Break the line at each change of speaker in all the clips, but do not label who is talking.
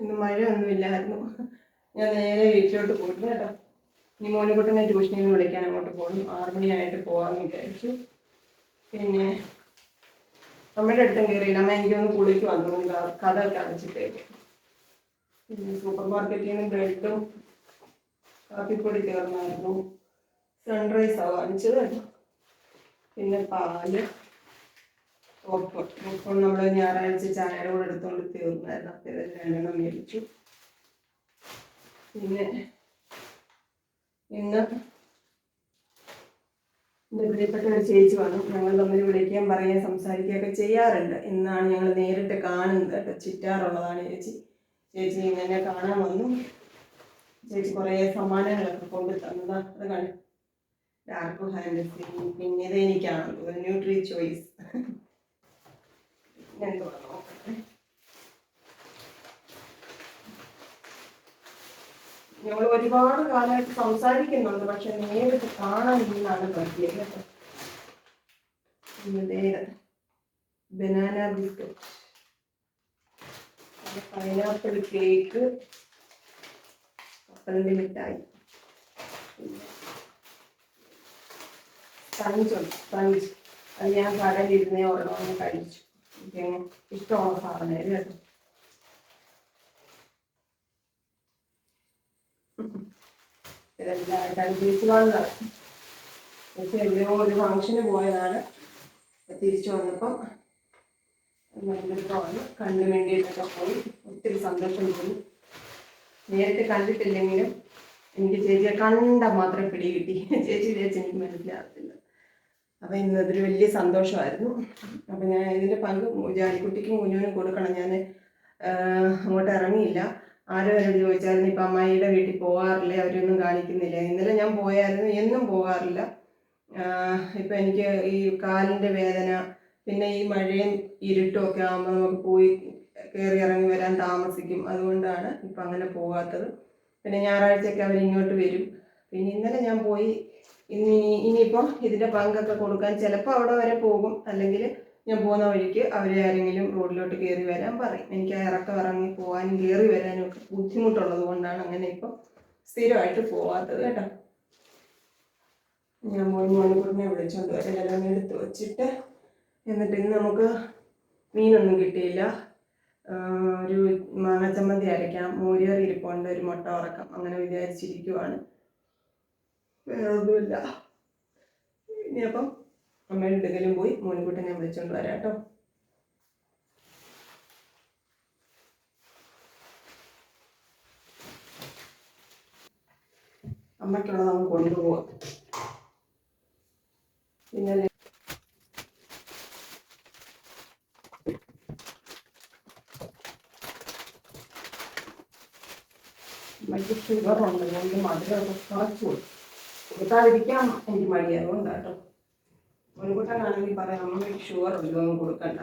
ഇന്ന് മഴയൊന്നുമില്ലായിരുന്നു ഞാൻ നേരെ വീട്ടിലോട്ട് പോയിട്ടുണ്ട് കേട്ടോ. ഇനി മോനുകുട്ടനെ ട്യൂഷനിൽ നിന്ന് വിളിക്കാൻ അങ്ങോട്ട് പോകും ആറു മണിയായിട്ട് പോകാമെന്ന് വിചാരിച്ചു. പിന്നെ അമ്മയുടെ അടുത്തും കയറിയില്ല. അമ്മ എനിക്കൊന്ന് കുളിക്ക് വന്നു. കഥ കഥയൊക്കെ അടച്ചിട്ടേക്ക് പിന്നെ സൂപ്പർ മാർക്കറ്റിൽ നിന്ന് ബ്രെഡും കാപ്പിപ്പൊടി തീർന്നായിരുന്നു സൺറൈസാണ് വാങ്ങിച്ചത് കേട്ടോ. പിന്നെ പാൽ. ഓപ്പൺ ഓപ്പൺ നമ്മൾ ഞായറാഴ്ച ചായയുടെ കൂടെ എടുത്തുകൊണ്ട് തീർന്നായിരുന്നു. അപ്പം ഇതെല്ലാം രണ്ടെണ്ണം മേടിച്ചു. പിന്നെ ഇന്ന് എന്റെ പ്രിയപ്പെട്ട ഒരു ചേച്ചി വന്നു. ഞങ്ങൾ തമ്മിൽ വിളിക്കുകയും പറയുകയും സംസാരിക്കുകയൊക്കെ ചെയ്യാറുണ്ട്. ഇന്നാണ് ഞങ്ങൾ നേരിട്ട് കാണുന്നത് കേട്ടോ. ചിറ്റാറുള്ളതാണ് ചേച്ചി. ചേച്ചി ഇങ്ങനെ കാണാൻ വന്നു. ചേച്ചി കുറേ സമ്മാനങ്ങളൊക്കെ കൊണ്ട് തന്നതാ. അത് കണ്ടു. ഡാർക്ക് ഹാൻഡ് പിന്നെ ഇത് എനിക്കാണ്. ന്യൂട്രി ചോയ്സ് എന്തുവാ നോക്കട്ടെ ഞങ്ങൾ ഒരുപാട് കാലമായിട്ട് സംസാരിക്കുന്നുണ്ട് പക്ഷെ നേരിട്ട് കാണാൻ ഇന്നാണ് പറ്റിയത് കേട്ടോ ബനാന ബിസ്ക്കറ്റ്. പൈനാപ്പിൾ കേക്ക് കപ്പലിന്റെ മിഠായി. സ്പഞ്ചുണ്ട് സ്പഞ്ച് അത് ഞാൻ കടയിലിരുന്നേ ഒരെണ്ണം കഴിച്ചു. ഇഷ്ടമുള്ള സാധനം കേട്ടോ. ഇതെല്ലാം തിരിച്ചു വന്നത് പക്ഷെ എവിടെയോ ഒരു ഫംഗ്ഷന് പോയതാണ്. തിരിച്ചു വന്നപ്പം വന്ന് കണ്ണു വേണ്ടിയിട്ടൊക്കെ പോയി. ഒത്തിരി സന്തോഷം തോന്നി. നേരത്തെ കണ്ടിട്ടില്ലെങ്കിലും എനിക്ക് ചേച്ചിയെ കണ്ട മാത്രം പിടി കിട്ടി. ചേച്ചി ചേച്ചി എനിക്ക് മനസ്സിലാകത്തില്ല. അപ്പം ഇന്നതൊരു വലിയ സന്തോഷമായിരുന്നു. അപ്പം ഞാൻ ഇതിന്റെ പങ്ക് ജാലിക്കുട്ടിക്കും കുഞ്ഞുവിനും കൊടുക്കണം. ഞാൻ അങ്ങോട്ട് ഇറങ്ങിയില്ല. ആരും എന്നോട് ചോദിച്ചായിരുന്നു ഇപ്പം അമ്മായിയുടെ വീട്ടിൽ പോകാറില്ല അവരൊന്നും കാണിക്കുന്നില്ല. ഇന്നലെ ഞാൻ പോയായിരുന്നു എന്നും പോകാറില്ല ഇപ്പം എനിക്ക് ഈ കാലിന്റെ വേദന പിന്നെ ഈ മഴയും ഇരുട്ടും ഒക്കെ ആകുമ്പോൾ നമുക്ക് പോയി കയറി ഇറങ്ങി വരാൻ താമസിക്കും. അതുകൊണ്ടാണ് ഇപ്പം അങ്ങനെ പോകാത്തത് പിന്നെ ഞായറാഴ്ചയൊക്കെ അവരിങ്ങോട്ട് വരും. പിന്നെ ഇന്നലെ ഞാൻ പോയി. ഇനി ഇനിയിപ്പം ഇതിന്റെ പങ്കൊക്കെ കൊടുക്കാൻ ചിലപ്പോൾ അവിടെ വരെ പോകും. അല്ലെങ്കിൽ ഞാൻ പോകുന്ന വഴിക്ക് അവരെ ആരെങ്കിലും റോഡിലോട്ട് കയറി വരാൻ പറയും. എനിക്ക് ഇറക്കം ഇറങ്ങി പോകാനും കയറി വരാനും ഒക്കെ ബുദ്ധിമുട്ടുള്ളത് കൊണ്ടാണ് അങ്ങനെ ഇപ്പം സ്ഥിരമായിട്ട് പോവാത്തത് കേട്ടോ. ഞാൻ പോയി മോനിക്കുട്ടിനെ വിളിച്ചോണ്ട് വരാം. എല്ലാം എടുത്ത് വെച്ചിട്ട് എന്നിട്ട് ഇന്ന് നമുക്ക് മീനൊന്നും കിട്ടിയില്ല. ഒരു മാങ്ങ ചമ്മന്തി അരയ്ക്കാം. മോരിയറി ഇരിപ്പുണ്ട്. ഒരു മുട്ട ഉറക്കം അങ്ങനെ വിചാരിച്ചിരിക്കുവാണ്. വേറെ ഒന്നുമില്ല ഇനിയപ്പം അമ്മയുടെ അടുക്കലും പോയി മോനിക്കുട്ടനെ വിളിച്ചോണ്ട് വരാം കേട്ടോ അമ്മയ്ക്കുള്ളത് നമ്മൾ കൊണ്ടുപോവാം. പിന്നെ അമ്മയ്ക്ക് ഷുഗറുണ്ട് അതുകൊണ്ട് മധുരമൊക്കെ കുറച്ച് കൊടുക്കും കൊടുക്കാതിരിക്കാൻ എനിക്ക് മടി കേട്ടോ മുൻകൂട്ടാണെങ്കിൽ പറയാം അമ്മയ്ക്ക് ഷുഗർ ഉണ്ട് ഒന്നും കൊടുക്കണ്ട.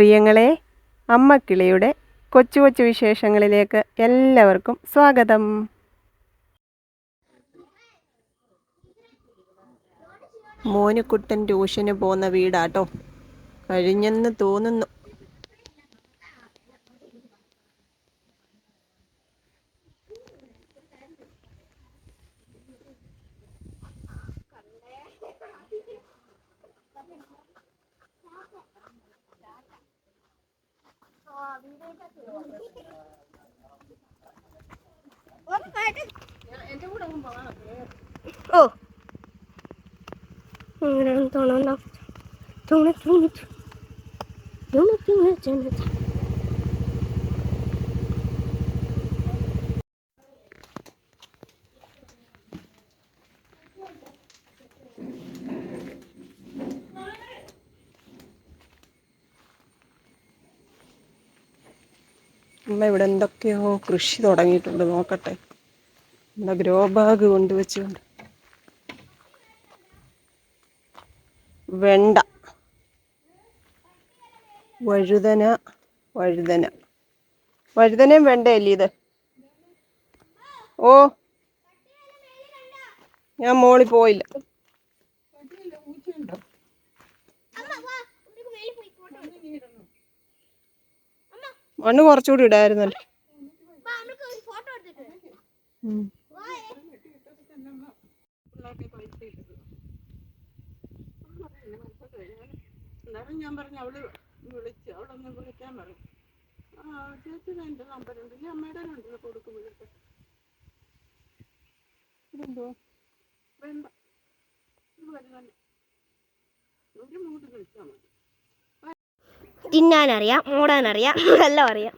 പ്രിയങ്ങളെ അമ്മക്കിളിയുടെ കൊച്ചു കൊച്ചു വിശേഷങ്ങളിലേക്ക് എല്ലാവർക്കും സ്വാഗതം. മോനുക്കുട്ടൻ ട്യൂഷന് പോകുന്ന വീടാട്ടോ. കഴിഞ്ഞെന്ന് തോന്നുന്നു.
ഓ. അങ്ങനെ തോന്നുന്നു തോന്നി തോന്നി തോന്നി തോന്നി തോന്നി
അമ്മ ഇവിടെ എന്തൊക്കെയോ കൃഷി തുടങ്ങിയിട്ടുണ്ട് നോക്കട്ടെ.
നമ്മുടെ ഗ്രോ ബാഗ് കൊണ്ടുവച്ചുകൊണ്ട് വെണ്ട. വഴുതന വഴുതന. വഴുതനയും വെണ്ടയല്ലേ ഇത്? ഓ. ഞാൻ മോളി പോയില്ല. മണ്ണ് കുറച്ചുകൂടി ഇടായിരുന്നല്ലോ. ഉം.
എന്നാലും ഞാൻ പറഞ്ഞു അവൾ വിളിച്ച് അവളൊന്ന് വിളിക്കാൻ പറഞ്ഞു ആ ചേച്ചിയുടെ എന്റെ നമ്പറുണ്ട്. ഈ അമ്മയുടെ ഉണ്ടല്ലോ കൊടുക്കും വിളിച്ച് ഇതെന്തോ? വേണ്ട.
തിന്നാനറിയാം മൂടാനറിയാം എല്ലാം അറിയാം.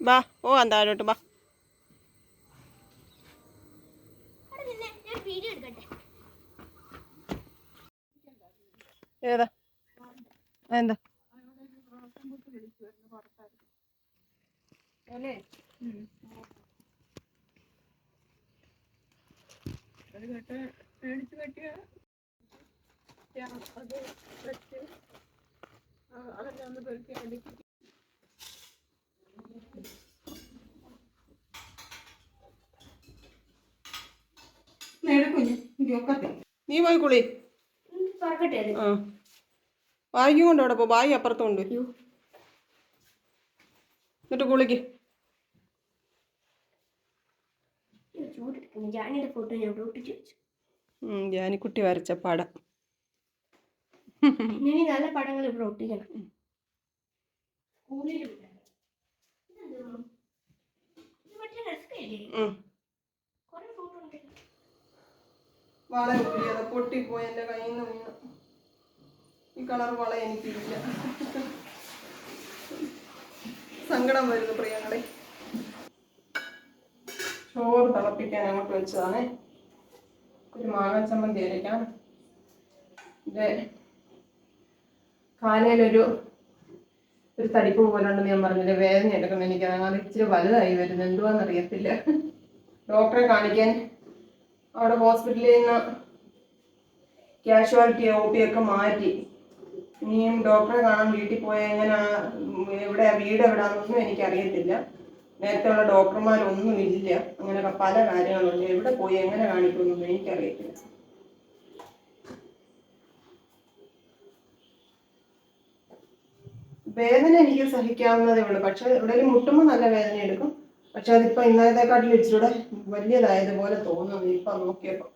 ബാ ഓ താഴോട്ട് ബാ. ഏതാ? എന്താ?
മേടിച്ച് കെട്ടിയ അത് വെച്ച് അതെല്ലാം ഒന്ന് അടുക്കി കുഞ്ഞ്
നീ പോയി കുളി. ആ. ബാഗും കൊണ്ട് അവിടെ പോ ബാഗ് അപ്പുറത്തും ഉണ്ട്. എന്നിട്ട് കുളിക്ക്. ജാനിക്കുട്ടി വരച്ച പടം.
ഇനി നല്ല പടങ്ങൾ ഇവിടെ ഒട്ടിക്കണം? ഇത് മറ്റേ. കുറേ ഫോട്ടോ ഉണ്ട്
വള കുട്ടിയത് പൊട്ടിപ്പോയി എന്റെ കയ്യിൽ നിന്ന് വീണു. ഈ കളർ വള എനിക്കില്ല. സങ്കടം വരുന്നു പ്രിയങ്ങളെ ചോറ് തിളപ്പിക്കാൻ അങ്ങോട്ട് വെച്ചതാണ്. ഒരു മാങ്ങ ചമ്മന്തി അരയ്ക്കാം. ഇത് കാലയിലൊരു ഒരു തടിപ്പ് പോലുണ്ടെന്ന് ഞാൻ പറഞ്ഞില്ല വേദന എടുക്കണം എനിക്ക്. അത് ഇച്ചിരി വലുതായി വരുന്നു. എന്തുവാന്നറിയത്തില്ല. ഡോക്ടറെ കാണിക്കാൻ അവിടെ ഹോസ്പിറ്റലിൽ നിന്ന് കാഷ്വാലിറ്റി ഒ പി ഒക്കെ മാറ്റി. ഇനിയും ഡോക്ടറെ കാണാൻ വീട്ടിൽ പോയാൽ എങ്ങനെ എവിടെ വീട് എവിടാന്നൊന്നും എനിക്കറിയത്തില്ല. നേരത്തെ ഉള്ള ഡോക്ടർമാരൊന്നും ഇല്ല. അങ്ങനെയൊക്കെ പല കാര്യങ്ങളുണ്ട്. എവിടെ പോയി എങ്ങനെ കാണിക്കുമെന്നൊന്നും എനിക്കറിയത്തില്ല. വേദന എനിക്ക് സഹിക്കാവുന്നതേ ഉള്ളൂ. പക്ഷെ എവിടെയെങ്കിലും മുട്ടുമ്പോൾ നല്ല വേദന എടുക്കും പക്ഷെ അതിപ്പോ ഇന്നലത്തെക്കാട്ടിൽ ഇച്ചിരൂടെ വലിയതായതുപോലെ തോന്നുന്നു ഇപ്പൊ നോക്കിയപ്പോ.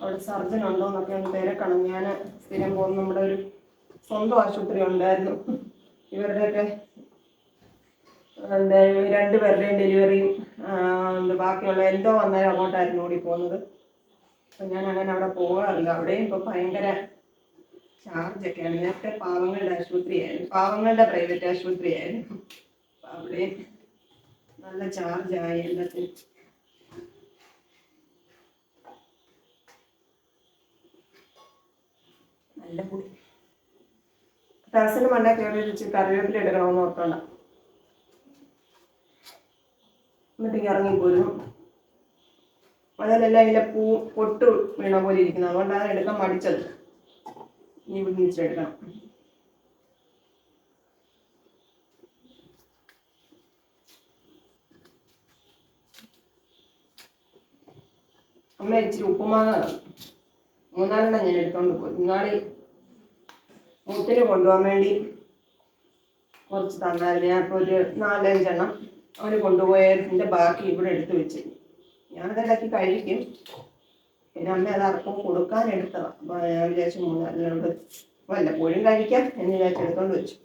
അവിടെ സർജൻ ഉണ്ടോ എന്നൊക്കെ ഒന്ന് തിരക്കണം ഞാൻ സ്ഥിരം പോകുന്ന നമ്മുടെ ഒരു സ്വന്തം ആശുപത്രി ഉണ്ടായിരുന്നു. ഇവരുടെയൊക്കെ രണ്ടുപേരുടെയും ഡെലിവറിയും ബാക്കിയുള്ള എന്തോ വന്നാലും അങ്ങോട്ടായിരുന്നു ഓടി പോകുന്നത്. അപ്പം ഞാൻ അങ്ങനെ അവിടെ പോകാറില്ല. അവിടെയും ഇപ്പൊ ഭയങ്കര ചാർജ് ഒക്കെയാണ് നേരത്തെ പാവങ്ങളുടെ ആശുപത്രിയായിരുന്നു. പാവങ്ങളുടെ പ്രൈവറ്റ് ആശുപത്രിയായിരുന്നു. അപ്പൊ അവിടെ നല്ല ചാർജ് ആയി എല്ലാത്തിനും. നല്ല കൂടി ടെറസിന് മണ്ടേ കയറി വെച്ച് കറിവേപ്പില എടുക്കണമെന്ന് ഓർക്കണ്ട എന്നിട്ട് ഇറങ്ങിപ്പോരും അതിലെല്ലാം ഇതിലെ പൂ പൊട്ട് വീണ പോലെ ഇരിക്കുന്നത് അതുകൊണ്ടാണ് എടുക്കാൻ മടിച്ചത്. ഇവിടെ തിരിച്ചെടുക്കണം അമ്മ ഇച്ചിരി ഉപ്പുമാങ്ങ മൂന്നാലെണ്ണം ഞാൻ എടുത്തോണ്ട് പോയി. ഇന്നാളി മുത്തിന് കൊണ്ടുപോകാൻ വേണ്ടി കുറച്ച് തന്നായിരുന്നു. ഞാൻ ഇപ്പോൾ ഒരു നാലഞ്ചെണ്ണം അവന് കൊണ്ടുപോയതിന്റെ ബാക്കി ഇവിടെ എടുത്തു വെച്ച്. ഞാനതെല്ലാക്കി കഴിക്കും പിന്നെ അമ്മ അത് അർപ്പം കൊടുക്കാൻ എടുത്തതാണ് അപ്പോൾ ഞാൻ വിചാരിച്ചു മൂന്നാലിനോട് വല്ലപ്പോഴും കഴിക്കാം എന്ന് വിചാരിച്ച് എടുത്തോണ്ട് വെച്ചു.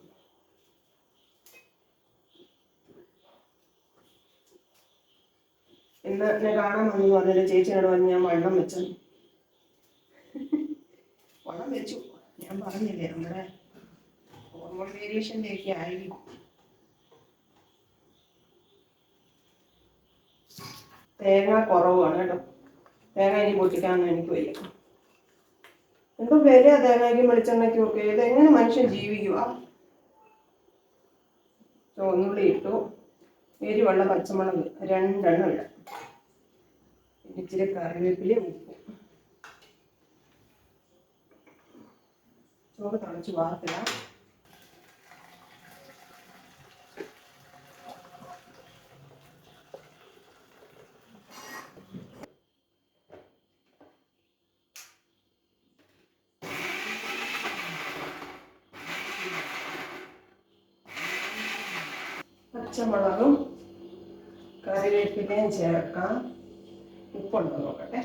ഇന്ന് എന്നെ കാണാൻ വന്നു പറഞ്ഞിട്ട് ചേച്ചിയോട് പറഞ്ഞ് ഞാൻ വണ്ണം വെച്ചു. വണ്ണം വെച്ചു. ഞാൻ പറഞ്ഞില്ലേ നമ്മുടെ ഹോർമോൺ വേരിയേഷന്റെ ഒക്കെ ആയിരിക്കും തേങ്ങ കുറവാണ് കേട്ടോ. തേങ്ങ അരി പൊട്ടിക്കാനൊന്നും എനിക്ക് വയ്യ. എന്തോ വില തേങ്ങയ്ക്കും വെളിച്ചെണ്ണയ്ക്കും ഒക്കെ ഇത് എങ്ങനെ മനുഷ്യൻ ജീവിക്കുക ചുവന്നുള്ളി ഇട്ടു. എരിവുള്ള പച്ചമുളക് രണ്ടെണ്ണം ഇട. ഇച്ചിരി കറിവേപ്പില ഉപ്പ്. ചോറ് തളിച്ച് വാർത്തിടാം. പച്ചമുളകും കറിവേപ്പിലയും ചേർക്കാം. ഉപ്പുണ്ടോ നോക്കട്ടെ.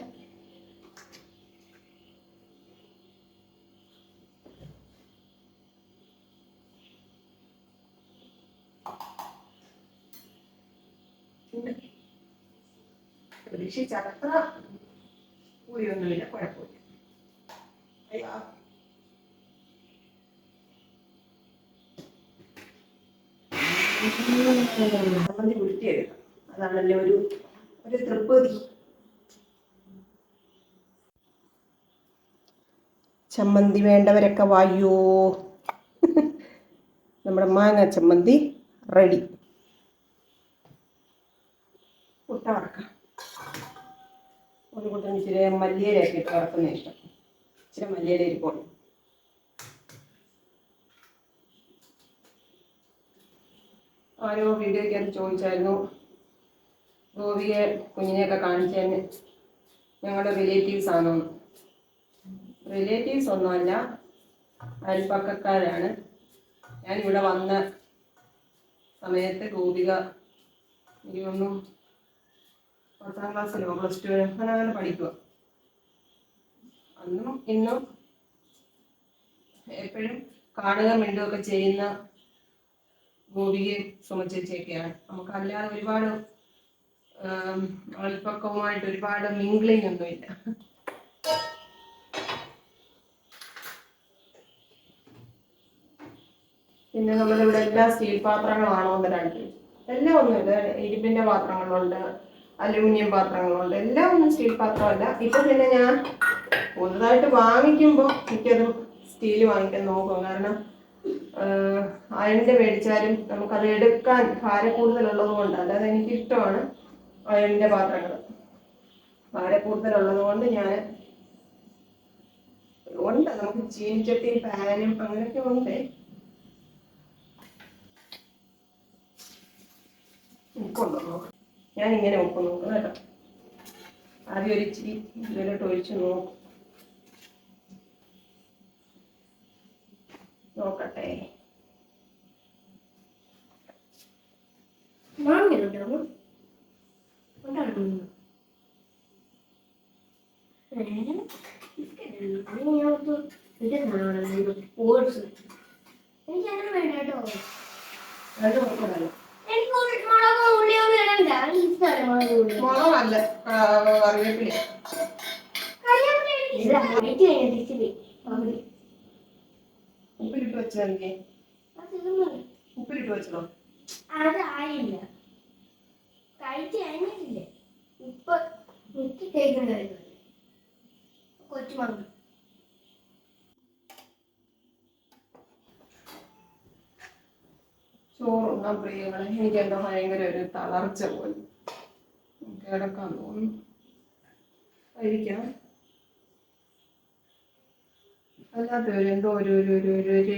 പ്രതീക്ഷിച്ചത്ര പുളിയൊന്നുമില്ല കുഴപ്പമില്ല. ചമ്മന്തി ഉരുട്ടിയെടുക്കാം അതാണല്ലേ ഒരു ഒരു തൃപ്തി ചമ്മന്തി വേണ്ടവരൊക്കെ വായോ. നമ്മുടെ മാങ്ങ ചമ്മന്തി റെഡി. മുട്ട വറക്കാം ഒരു കൂട്ടം ഇച്ചിരി മല്ലിയിലൊക്കെ ഇട്ട് വറക്കുന്ന ഇഷ്ടം. ഇച്ചിരി മല്ലിയിലേക്ക് ഇരിപ്പുണ്ട് ആരോ വീഡിയോയ്ക്കകത്ത് ചോദിച്ചായിരുന്നു. ഗോപിയെ കുഞ്ഞിനെയൊക്കെ കാണിച്ചതിന് ഞങ്ങളുടെ റിലേറ്റീവ്സ് ആണോ? റിലേറ്റീവ്സ് ഒന്നുമല്ല അയൽപ്പക്കക്കാരാണ് ഞാനിവിടെ വന്ന സമയത്ത് ഗോപിക എനിക്കൊന്നും പത്താം ക്ലാസ്സിലോ പ്ലസ് ടു അങ്ങനെ അങ്ങനെ പഠിക്കുക അന്നും ഇന്നും എപ്പോഴും കാണുക മിണ്ടുകയൊക്കെ ചെയ്യുന്ന ഗോപികയും നമുക്ക് അല്ലാതെ ഒരുപാട് അൽപ്പക്കവുമായിട്ട് ഒരുപാട് മിംഗ്ലിംഗ് ഒന്നുമില്ല പിന്നെ നമ്മളിവിടെ എല്ലാ സ്റ്റീൽ പാത്രങ്ങളാണോ എന്ന് രണ്ട് എല്ലാം ഒന്നുമില്ല ഇരുമ്പിന്റെ പാത്രങ്ങളുണ്ട് അലൂമിനിയം പാത്രങ്ങളുണ്ട്. എല്ലാം ഒന്നും സ്റ്റീൽ പാത്രമല്ല. ഇപ്പൊ പിന്നെ ഞാൻ പുതുതായിട്ട് വാങ്ങിക്കുമ്പോൾ മിക്കതും സ്റ്റീൽ വാങ്ങിക്കാൻ നോക്കും. കാരണം അയണിന്റെ മേടിച്ചാലും നമുക്കത് എടുക്കാൻ ഭാരം കൂടുതലുള്ളത് കൊണ്ട് അതായത് എനിക്ക് ഇഷ്ടമാണ് അയണിന്റെ പാത്രങ്ങൾ ഭാരം കൂടുതലുള്ളത് കൊണ്ട് ഞാൻ ഉണ്ട് നമുക്ക് ചീനിച്ചട്ടിയും പാനും അങ്ങനെയൊക്കെ ഉണ്ട്. ഞാൻ ഇങ്ങനെ ഉപ്പ് നോക്കുന്നു കേട്ടോ. ആദ്യം ഒരു ഇച്ചിരി ഇതിലോട്ട് ഒഴിച്ച് നോക്കും നോക്കട്ടെ
മാങ്ങയുണ്ടോ ഉണ്ടായിരുന്നു വേറെ ബിസ്ക്കറ്റ് അല്ലെങ്കിൽ ഞാൻ ഓർത്തു ഇത് ഓട്സ്. എനിക്ക് വേണ്ട കേട്ടോ. മുളകോ ഉള്ളിയോ എനിക്ക് ഇഷ്ടമല്ല മുളക് ഉള്ളി
മുളകല്ല കറിവേപ്പില.
ഇല്ല, കഴിച്ച് കഴിഞ്ഞിട്ട് ഇച്ചിരി പകുതി. തീർന്നു.
ഉപ്പിലിട്ട് വെച്ചോ.
അത് ആയില്ല. കഴിച്ച് കഴിഞ്ഞിട്ടില്ലേ? ഇപ്പൊ മുക്കി കാര്യമല്ല കൊച്ചുമങ്ങ
ചോറുണ്ണാൻ പ്രിയങ്ങളെ എനിക്ക് എന്തോ ഭയങ്കര ഒരു തളർച്ച പോലെ. കിടക്കാൻ തോന്നുന്നു. കഴിക്കാം അല്ലാത്ത ഒരു ഒരു ഒരു ഒരു ഒരു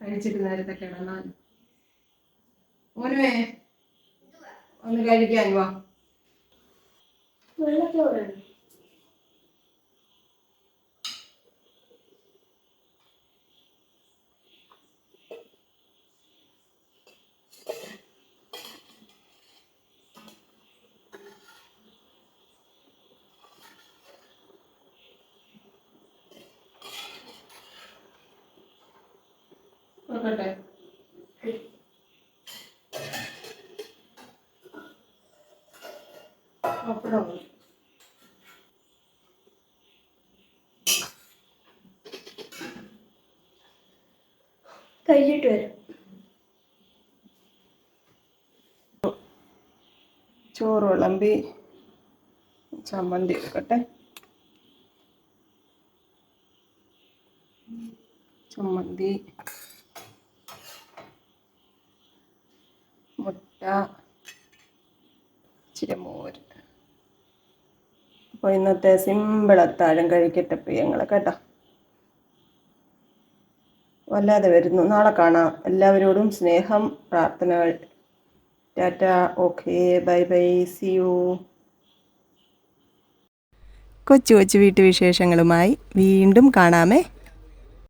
കഴിച്ചിട്ട് നേരത്തെ കിടന്നാൽ ഒന്ന് കഴിക്കാൻ വാ.
വെള്ളച്ചോറാണ്
നോക്കട്ടെ. പപ്പടം
കഴിച്ചിട്ട് വരാം.
ചോറ് വിളമ്പി ചമ്മന്തി എടുക്കട്ടെ. ചമ്മന്തി മുട്ട ഇച്ചിരി മോര്. അപ്പോൾ ഇന്നത്തെ സിമ്പിൾ അത്താഴം കഴിക്കട്ടെ പ്രിയങ്ങളെ കേട്ടോ. വല്ലാതെ വരുന്നു. നാളെ കാണാം. എല്ലാവരോടും സ്നേഹം പ്രാർത്ഥനകൾ. Tata. Okay. Bye bye. See you.
കൊച്ചു കൊച്ചു വീട്ടുവിശേഷങ്ങളുമായി വീണ്ടും കാണാമേ.